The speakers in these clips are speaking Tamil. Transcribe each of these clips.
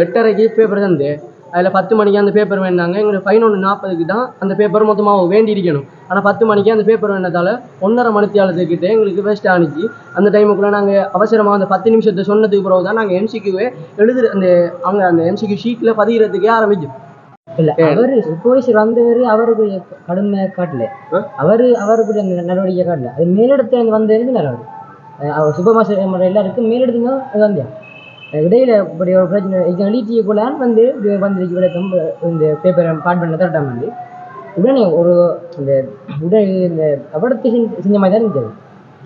எட்டரைக்கு பேப்பர் தந்து அதில் பத்து மணிக்கு அந்த பேப்பர் வேணாங்க எங்களுக்கு பதினொன்று நாற்பதுக்கு தான் அந்த பேப்பர் மொத்தமாக வேண்டி இருக்கணும் ஆனால் பத்து மணிக்கு அந்த பேப்பர் வேணதால ஒன்றரை மணித்தியாலத்துக்கிட்ட எங்களுக்கு வேஸ்ட் ஆனிச்சு. அந்த டைமுக்குள்ளே நாங்கள் அவசரமாக அந்த பத்து நிமிஷத்தை சொன்னதுக்கு பிறகு தான் நாங்கள் எம்சிக்யூவே எழுதுற அந்த அவங்க அந்த எம்சிக்யூ ஷீட்டில் பதிகிறதுக்கே ஆரம்பிச்சோம். இல்ல அவரு சூப்பர்வைசர் வந்தவர் அவருக்கு கடுமை காட்டல. அவரு அவருக்கு அந்த நடவடிக்கை காட்டல. அது மேலிடத்துல இருந்து வந்தது நல்லது அஹ் அவர் சூப்பர்வைசர் எல்லாருக்கும் மேலிடத்துல தான் வந்தியா? அஹ் இடையில இப்படி ஒரு பிரச்சனை இது எழுதியக்குள்ளான் வந்து இது வந்து விளக்கம் இந்த பேப்பரை பாட் பண்ண தரட்டம் வந்து உடனே ஒரு இந்த உடனே இந்த அபடத்தை செஞ்ச மாதிரி தான் இருந்தது.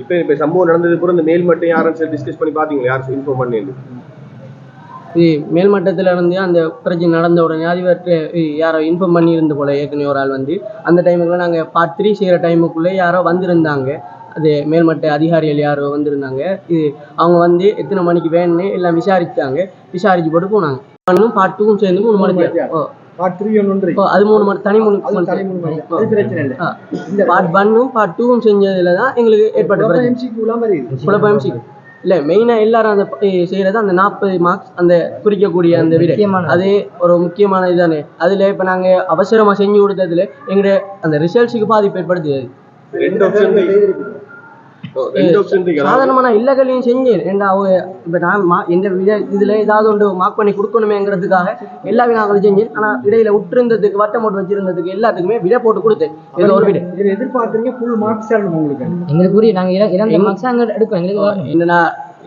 இப்ப இப்ப சம்பவம் நடந்தது கூட இந்த மேல் மட்டும் யாரும் சரி டிஸ்கஸ் பண்ணி பாத்தீங்களா? யாரும் இன்ஃபார்ம் பண்ணி இது மேல்மட்டத்தில் இருந்து அந்த பிரச்சனை நடந்த உடனே அதிபர்கிட்ட யாரோ இன்ஃபார்ம் பண்ணியிருந்த போல ஏற்கனவே ஒரு ஆள் வந்து. அந்த டைமுக்குள்ள நாங்கள் பார்ட் த்ரீ செய்கிற டைமுக்குள்ளே யாரோ வந்திருந்தாங்க. அது மேல்மட்ட அதிகாரிகள் யாரோ வந்திருந்தாங்க. இது அவங்க வந்து எத்தனை மணிக்கு வேணும்னு எல்லாம் விசாரிச்சாங்க விசாரிச்சு போட்டு போனாங்க. ஒன்றும் பார்ட் டூவும் சேர்ந்து மூணு மணிக்கு. ஓ. பார்ட் த்ரீ ஒன்று ஓ, அது மூணு மணி தனி மூணு பார்ட் ஒன்னும் பார்ட் டூவும் செஞ்சதுல தான் எங்களுக்கு ஏற்பட்ட பிரச்சனை. குழப்பம் இல்லை மெயினாக எல்லாரும் அந்த செய்கிறது அந்த நாற்பது மார்க்ஸ் அந்த குறிக்கக்கூடிய அந்த விட. அது ஒரு முக்கியமான இதுதானே அதில் இப்போ நாங்கள் அவசரமாக செஞ்சு கொடுத்ததுல எங்களுடைய அந்த ரிசல்ட்ஸுக்கு பாதிப்பு ஏற்படுத்துது சாதாரணமாக நான் இல்லகளையும் செஞ்சேன். அவங்க இப்போ நான் மா வித இதில் ஏதாவது ஒன்று மார்க் பண்ணி கொடுக்கணுமேங்கிறதுக்காக எல்லா வினாக்களும் செஞ்சேன். ஆனால் இடையில விட்டுருந்ததுக்கு வட்டம் போட்டு வச்சிருந்ததுக்கு எல்லாத்துக்குமே விட போட்டு கொடுத்தேன். இதில் ஒரு விட. இதில் எதிர்பார்க்குறீங்க ஃபுல் மார்க்ஸ் உங்களுக்கு? எங்களுக்கு புரிய நாங்க இறந்த மார்க்ஸ் அங்க எடுப்போம் எங்களுக்கு வரணும்.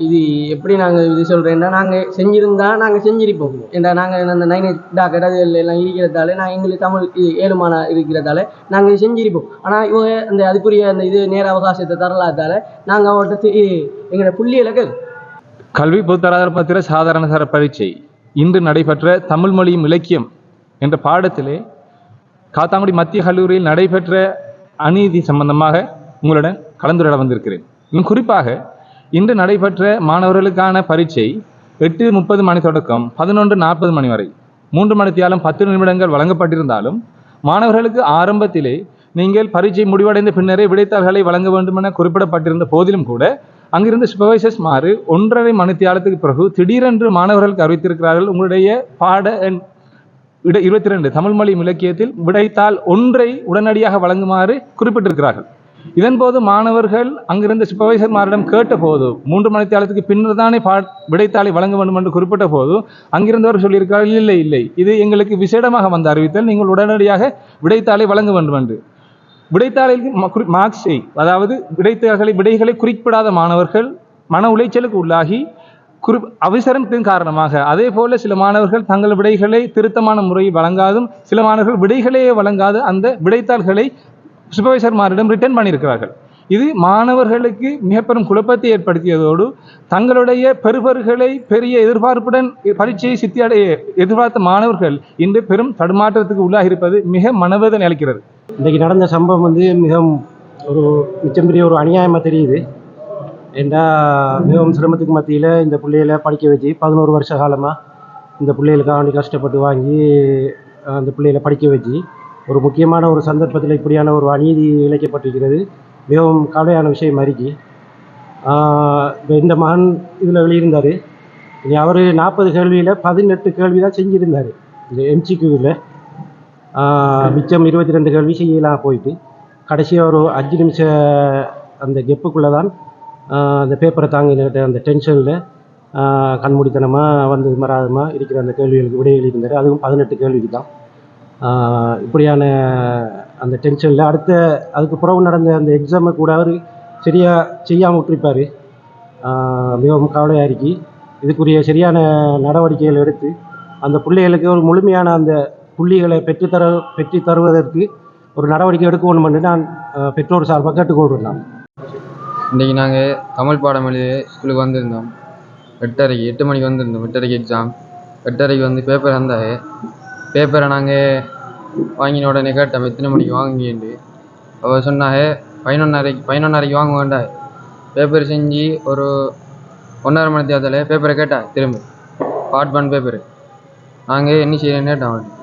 இது எப்படி நாங்கள் இது சொல்கிறேன்னா நாங்கள் செஞ்சுருந்தா நாங்கள் செஞ்சிருப்போம். ஏன்டா நாங்கள் அந்த நைன் டாக்கெட் அது எல்லாம் இருக்கிறதால நான் எங்களுக்கு தமிழ் இது ஏழுமான இருக்கிறதால நாங்கள் செஞ்சிருப்போம். ஆனால் இவங்க அந்த அதுக்குரிய அந்த இது நேர அவகாசத்தை தரலாதால நாங்கள் அவங்கள்ட்ட எங்களை இது எங்களோட கல்வி பொதுத்தராதர பத்திர சாதாரண தர பரீட்சை. இன்று நடைபெற்ற தமிழ் மொழியும் இலக்கியம் என்ற பாடத்திலே காத்தாங்குடி மத்திய கல்லூரியில் நடைபெற்ற அநீதி சம்பந்தமாக உங்களுடன் கலந்துரையாட வந்திருக்கிறேன். இன்னும் குறிப்பாக இன்று நடைபெற்ற மாணவர்களுக்கான பரீட்சை எட்டு முப்பது மணி தொடக்கம் பதினொன்று நாற்பது மணி வரை. மூன்று மணித்தியாலும் பத்து நிமிடங்கள் வழங்கப்பட்டிருந்தாலும் மாணவர்களுக்கு ஆரம்பத்திலே நீங்கள் பரீட்சை முடிவடைந்த பின்னரே விடைத்தாள்களை வழங்க வேண்டும் என குறிப்பிடப்பட்டிருந்த போதிலும் கூட அங்கிருந்த சூப்பர்வைசர்ஸ் மாறு ஒன்றரை மணித்தியாலத்துக்கு பிறகு திடீரென்று மாணவர்களுக்கு அறிவித்திருக்கிறார்கள் உங்களுடைய பாட இட இருபத்தி ரெண்டு தமிழ் மொழி இலக்கியத்தில் விடைத்தாள் ஒன்றை உடனடியாக வழங்குமாறு குறிப்பிட்டிருக்கிறார்கள். இதன்போது மாணவர்கள் அங்கிருந்த சூப்பர்வைசர்மாரிடம் கேட்டபோது மூன்று மணித்தியாலத்துக்கு பின்னர் தானே பா விடைத்தாளை வழங்க வேண்டும் என்று குறிப்பிட்ட போது அங்கிருந்தவர் சொல்லியிருக்கிறார்கள் இல்லை இல்லை இது எங்களுக்கு விசேடமாக வந்த அறிவித்தல் நீங்கள் உடனடியாக விடைத்தாளை வழங்க வேண்டும் என்று விடைத்தாளில் மார்க்ஸை அதாவது விடைத்தாள்களை விடைகளை குறிப்பிடாத மாணவர்கள் மன உளைச்சலுக்கு உள்ளாகி குறி அவசரத்தின் காரணமாக அதே போல சில மாணவர்கள் தங்கள் விடைகளை திருத்தமான முறையில் வழங்காதும் சில மாணவர்கள் விடைகளையே வழங்காது அந்த விடைத்தாள்களை சூப்பர்வைசர்மாரிடம் ரிட்டர்ன் பண்ணியிருக்கிறார்கள். இது மாணவர்களுக்கு மிக பெரும் குழப்பத்தை ஏற்படுத்தியதோடு தங்களுடைய பெறுபர்களை பெரிய எதிர்பார்ப்புடன் பரீட்சையை சித்தியடைய எதிர்பார்த்த மாணவர்கள் இன்று பெரும் தடுமாற்றத்துக்கு உள்ளாகியிருப்பது மிக மனவேதனை அளிக்கிறது. இன்றைக்கு நடந்த சம்பவம் வந்து மிகவும் ஒரு மிச்சம் பெரிய ஒரு அநியாயமாக தெரியுது. ஏண்டா மிகவும் சிரமத்துக்கு மத்தியில் இந்த பிள்ளைகளை படிக்க வச்சு பதினோரு வருஷ காலமாக இந்த பிள்ளைகளுக்காக கஷ்டப்பட்டு வாங்கி அந்த பிள்ளைகளை படிக்க வச்சு ஒரு முக்கியமான ஒரு சந்தர்ப்பத்தில் இப்படியான ஒரு அநீதி இழைக்கப்பட்டிருக்கிறது. மிகவும் கவலையான விஷயம் அறிக்கை இந்த மகன் இதில் வெளியிருந்தார் இனி அவர் நாற்பது கேள்வியில் பதினெட்டு கேள்வி தான் செஞ்சுருந்தார். இந்த எம்சிக்யூவில் மிச்சம் இருபத்தி ரெண்டு கேள்வி செய்யலாம் போயிட்டு கடைசியாக ஒரு அஞ்சு நிமிஷ அந்த கெப்புக்குள்ளே தான் அந்த பேப்பரை தாங்கின அந்த டென்ஷனில் கண்மூடித்தனமாக வந்தது மறாதமாக இருக்கிற அந்த கேள்விகளுக்கு விடையில் இருந்தார் அதுவும் பதினெட்டு கேள்விக்கு தான். இப்படியான அந்த டென்ஷனில் அடுத்த அதுக்கு பிறகு நடந்த அந்த எக்ஸாமை கூட அவர் சரியாக செய்யாமல் விட்டுருப்பார். மிகவும் கவலையாக இருக்கு. இதுக்குரிய சரியான நடவடிக்கைகள் எடுத்து அந்த பிள்ளைகளுக்கு ஒரு முழுமையான அந்த புள்ளிகளை பெற்றுத்தர பெற்று தருவதற்கு ஒரு நடவடிக்கை எடுக்கணும் என்று நான் பெற்றோர் சார்பாக கேட்டுக்கொள்கிறேன். நான் இன்றைக்கி நாங்கள் தமிழ் பாடம் எழுதி ஸ்கூலுக்கு வந்திருந்தோம். எட்டரைக்கு எட்டு மணிக்கு வந்திருந்தோம். எட்டரைக்கு எக்ஸாம் எட்டரைக்கு வந்து பேப்பர் வந்தாங்க பேப்பரை நாங்கள் வாங்கின உடனே கேட்டோம் எத்தனை மணிக்கு வாங்குங்கன்ட்டு அவள் சொன்னாங்க பதினொன்னரைக்கு பதினொன்னரைக்கு வாங்க வேண்டாம் பேப்பர் செஞ்சு ஒரு ஒன்றரை மணி தேர்தலில் பேப்பரை கேட்டேன் திரும்ப. பார்ட் ஒன் பேப்பரு நாங்கள் என்ன செய்யணும்னு கேட்டோம் அவன்கிட்ட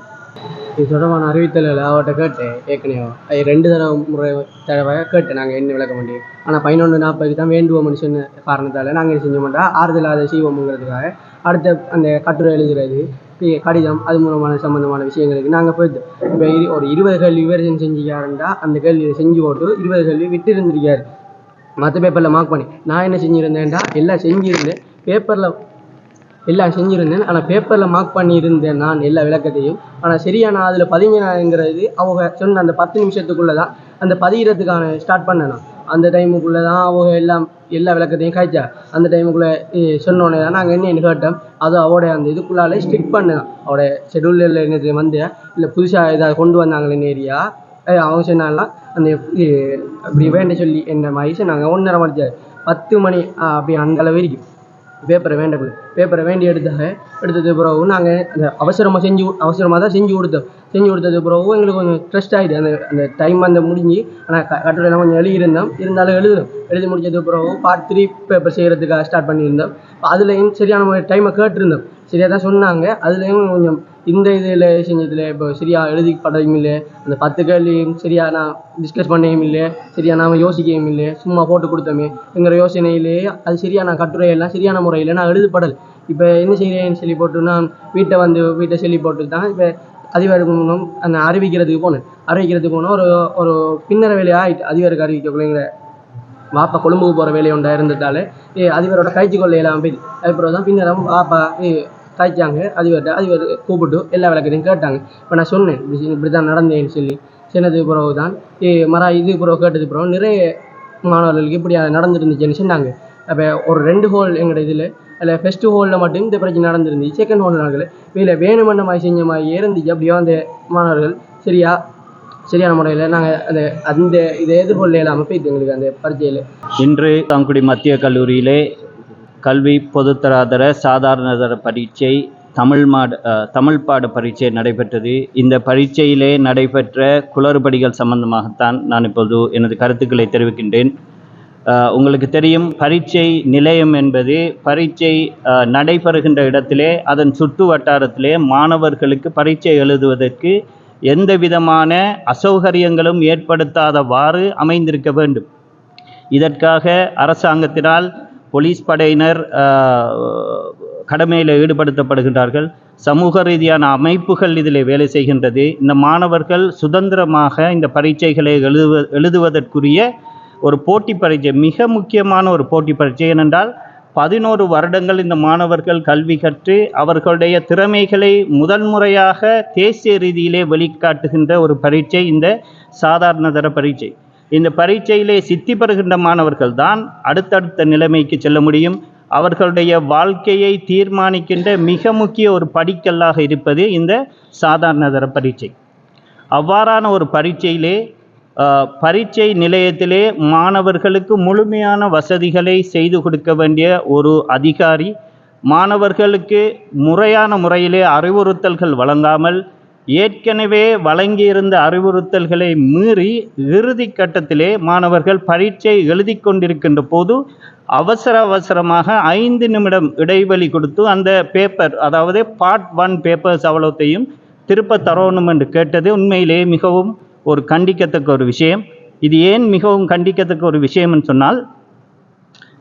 இது தொடர்பான அறிவித்தலில் அவர்கிட்ட கேட்டேன் ஏற்கனவே. ரெண்டு தடவை முறை தடவை கேட்டேன் நாங்கள் என்ன விளக்க முடியும் ஆனால் பதினொன்று நாற்பதுக்கு தான் வேண்டுவோம்னு சொன்ன காரணத்தால் நாங்கள் செஞ்ச மாட்டோம் ஆறுதல் அதை செய்வோம்ங்கிறதுக்காக அடுத்த அந்த கட்டுரை எழுதுறது. கடிதம் அது மூலமான சம்மந்தமான விஷயங்களுக்கு நாங்கள் போயிட்டு இப்போ இரு ஒரு இருபது கேள்வி விவரிசன் செஞ்சுக்காருண்டா அந்த கேள்வியை செஞ்சு போட்டு இருபது கேள்வி விட்டு இருந்திருக்காரு மற்ற பேப்பரில் மார்க் பண்ணி. நான் என்ன செஞ்சுருந்தேன்டா? எல்லாம் செஞ்சுருந்தேன். பேப்பரில் எல்லாம் செஞ்சுருந்தேன். ஆனால் பேப்பரில் மார்க் பண்ணியிருந்தேன் நான் எல்லா விளக்கத்தையும். ஆனால் சரியா நான் அதில் பதிஞ்சினாங்கிறது அவங்க சொன்ன அந்த பத்து நிமிஷத்துக்குள்ளே தான் அந்த பதிகிறதுக்கான ஸ்டார்ட் பண்ணேன் நான் அந்த டைமுக்குள்ளே தான் அவங்க எல்லாம் எல்லா விளக்கத்தையும் காய்ச்சா. அந்த டைமுக்குள்ளே சொன்னோடனே தான் நாங்கள் என்னென்னு கேட்டோம்? அது அவட அந்த இதுக்குள்ளாலே ஸ்ட்ரிக் பண்ணுதான். அவட ஷெடியூலில் என்னது வந்து இல்லை புதுசாக ஏதாவது கொண்டு வந்தாங்களே ஏரியா அவங்க சொன்னாலாம் அந்த இப்படி அப்படி வேண்ட சொல்லி என்ன மாதிரி நாங்கள் ஒன்றரை மணி பத்து மணி அப்படி அந்த அளவு வரைக்கும். பேப்பரை வேண்டக்குள்ள பேப்பரை வேண்டி எடுத்தாங்க எடுத்தது பிறகு நாங்கள் அந்த அவசரமாக செஞ்சு அவசரமாக தான் செஞ்சு கொடுத்தோம். செஞ்சு கொடுத்தது பிறகு எங்களுக்கு கொஞ்சம் ஸ்ட்ரெஸ் ஆகிடுது அந்த அந்த டைம் அந்த முடிஞ்சு ஆனால் க கட்டுரைலாம் கொஞ்சம் எழுதியிருந்தோம். இருந்தாலும் எழுதணும். எழுதி முடிச்சது பிறகு பார்ட் த்ரீ பேப்பர் செய்கிறதுக்காக ஸ்டார்ட் பண்ணியிருந்தோம். அதுலேயும் சரியான டைமை கேட்டிருந்தோம். சரியாக தான் சொன்னாங்க. அதுலேயும் கொஞ்சம் இந்த இதில் செஞ்சதில் இப்போ சரியாக எழுதி படவும் இல்லை. அந்த பத்து கேள்வியும் சரியாக நான் டிஸ்கஸ் பண்ணவும் இல்லை. சரியா நாம் யோசிக்கவும் இல்லை. சும்மா போட்டு கொடுத்தோமே. என்கிற யோசனையிலேயே அது சரியான கட்டுரையெல்லாம் சரியான முறையில் நான் எழுதப்படலை. இப்போ என்ன செய்கிறேன்னு சொல்லி போட்டு நான் வீட்டை வந்து வீட்டை சொல்லி போட்டு தான் இப்போ அதிகாரிக்கு மூலம் அந்த அறிவிக்கிறதுக்கு போனேன். அறிவிக்கிறதுக்கு போனால் ஒரு ஒரு பின்னர வேலையாக ஆகிட்டு அதிகாரிக்கு அறிவிக்கக்குள்ளேங்கிற வாப்பா கொழும்புக்கு போகிற வேலை உண்டா இருந்ததால ஏ அதிபரோட கைச்சி கொள்ளையெல்லாம் போய் அதுக்கப்புறம் தான் பின்னரும் வாப்பா ஏ காய்ச்சாங்க அதிபர்கிட்ட அதிபர் கூப்பிட்டு எல்லா விளக்கத்தையும் கேட்டாங்க. இப்போ நான் சொன்னேன் இப்படி இப்படி தான் நடந்தேன்னு சொல்லி. சின்னது பிறகு தான் ஏ மரா இது பிறகு கேட்டதுக்கு பிறகு நிறைய மாணவர்களுக்கு இப்படி நடந்துருந்துச்சுன்னு சொன்னாங்க. அப்போ ஒரு ரெண்டு ஹோல் எங்களோட இதில் அதில் ஃபஸ்ட்டு ஹோலில் மட்டும் இந்த பிரச்சனை நடந்துருந்துச்சு. செகண்ட் ஹோல் நடக்கல இதில் வேணுமென்ன மாதிரி செஞ்ச மாதிரி இருந்துச்சு. அப்படியே அந்த மாணவர்கள் சரியா சரியான முறையில் நாங்கள் அந்த அந்த இதை எதிர்கொள்ள இல்லாமல் போயிட்டு எங்களுக்கு அந்த பரீட்சையில். இன்று தாங்குடி மத்திய கல்லூரியிலே கல்வி பொதுத்தராதர சாதாரணதர பரீட்சை தமிழ் மாட தமிழ் பாட பரீட்சை நடைபெற்றது. இந்த பரீட்சையிலே நடைபெற்ற குளறுபடிகள் சம்பந்தமாகத்தான் நான் இப்போது எனது கருத்துக்களை தெரிவிக்கின்றேன். உங்களுக்கு தெரியும் பரீட்சை நிலையம் என்பது பரீட்சை நடைபெறுகின்ற இடத்திலே அதன் சுற்று வட்டாரத்திலே மாணவர்களுக்கு பரீட்சை எழுதுவதற்கு எந்த விதமான அசௌகரியங்களும் ஏற்படுத்தாதவாறு அமைந்திருக்க வேண்டும். இதற்காக அரசாங்கத்தினால் போலீஸ் படையினர் கடமையில் ஈடுபடுத்தப்படுகின்றார்கள். சமூக ரீதியான அமைப்புகள் இதில் வேலை செய்கின்றது. இந்த மாணவர்கள் சுதந்திரமாக இந்த பரீட்சைகளை எழுதுவ எழுதுவதற்குரிய ஒரு போட்டி பரீட்சை மிக முக்கியமான ஒரு போட்டி பரீட்சை. ஏனென்றால் பதினோரு வருடங்கள் இந்த மாணவர்கள் கல்வி கற்று அவர்களுடைய திறமைகளை முதன்முறையாக தேசிய ரீதியிலே வெளிக்காட்டுகின்ற ஒரு பரீட்சை இந்த சாதாரண தர பரீட்சை. இந்த பரீட்சையிலே சித்தி பெறுகின்ற மாணவர்கள் தான் அடுத்தடுத்த நிலைமைக்கு செல்ல முடியும். அவர்களுடைய வாழ்க்கையை தீர்மானிக்கின்ற மிக முக்கிய ஒரு படிக்கல்லாக இருப்பது இந்த சாதாரண தர பரீட்சை. அவ்வாறான ஒரு பரீட்சையிலே பரீட்சை நிலையத்திலே மாணவர்களுக்கு முழுமையான வசதிகளை செய்து கொடுக்க வேண்டிய ஒரு அதிகாரி மாணவர்களுக்கு முறையான முறையிலே அறிவுறுத்தல்கள் வழங்காமல் ஏற்கனவே வழங்கியிருந்த அறிவுறுத்தல்களை மீறி இறுதி கட்டத்திலே மாணவர்கள் பரீட்சை எழுதி கொண்டிருக்கின்ற போது அவசர அவசரமாக ஐந்து நிமிடம் இடைவெளி கொடுத்து அந்த பேப்பர் அதாவது பார்ட் ஒன் பேப்பர்ஸ் அவ்வளோத்தையும் திருப்ப தரணும் என்று கேட்டது உண்மையிலேயே மிகவும் ஒரு கண்டிக்கத்தக்க ஒரு விஷயம். இது ஏன் மிகவும் கண்டிக்கத்தக்க ஒரு விஷயம்னு சொன்னால்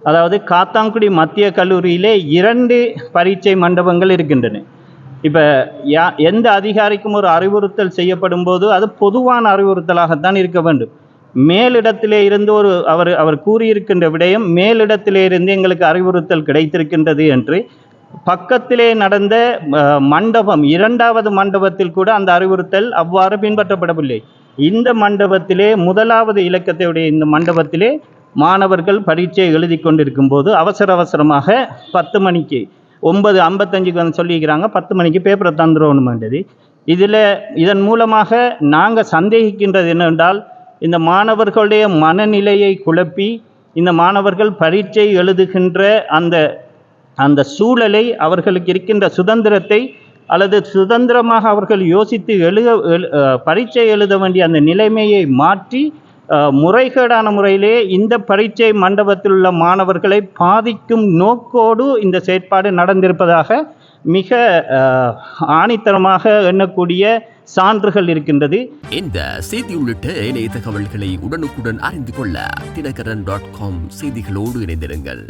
அதாவது காத்தாங்குடி மத்திய கல்லூரியிலே இரண்டு பரீட்சை மண்டபங்கள் இருக்கின்றன. இப்போ யா எந்த அதிகாரிக்கும் ஒரு அறிவுறுத்தல் செய்யப்படும் போது அது பொதுவான அறிவுறுத்தலாகத்தான் இருக்க வேண்டும். மேலிடத்திலே இருந்து ஒரு அவர் அவர் கூறியிருக்கின்ற விடயம் மேலிடத்திலே இருந்து எங்களுக்கு அறிவுறுத்தல் கிடைத்திருக்கின்றது என்று பக்கத்திலே நடந்த மண்டபம் இரண்டாவது மண்டபத்தில் கூட அந்த அறிவுறுத்தல் அவ்வாறு பின்பற்றப்படவில்லை. இந்த மண்டபத்திலே முதலாவது இலக்கத்தையுடைய இந்த மண்டபத்திலே மாணவர்கள் பரீட்சை எழுதி கொண்டிருக்கும் போது அவசர அவசரமாக பத்து மணிக்கு ஒன்பது ஐம்பத்தஞ்சுக்கு வந்து சொல்லிக்கிறாங்க பத்து மணிக்கு பேப்பரை தந்துடணுமென்றது இதில் இதன் மூலமாக நாங்கள் சந்தேகிக்கின்றது என்னவென்றால் இந்த மாணவர்களுடைய மனநிலையை குழப்பி இந்த மாணவர்கள் பரீட்சை எழுதுகின்ற அந்த அந்த சூழலை அவர்களுக்கு இருக்கின்ற சுதந்திரத்தை அல்லது சுதந்திரமாக அவர்கள் யோசித்து எழுத எழு பரீட்சை எழுத வேண்டிய அந்த நிலைமையை மாற்றி முறைகேடான முறையிலே இந்த பரீட்சை மண்டபத்தில் உள்ள மாணவர்களை பாதிக்கும் நோக்கோடு இந்த செயற்பாடு நடந்திருப்பதாக மிக ஆணித்தரமாக எண்ணக்கூடிய சான்றுகள் இருக்கின்றது. இந்த செய்தி உள்ளிட்ட இணைய தகவல்களை உடனுக்குடன் அறிந்து கொள்ள தினகரன் டாட் காம் செய்திகளோடு இணைந்திருங்கள்.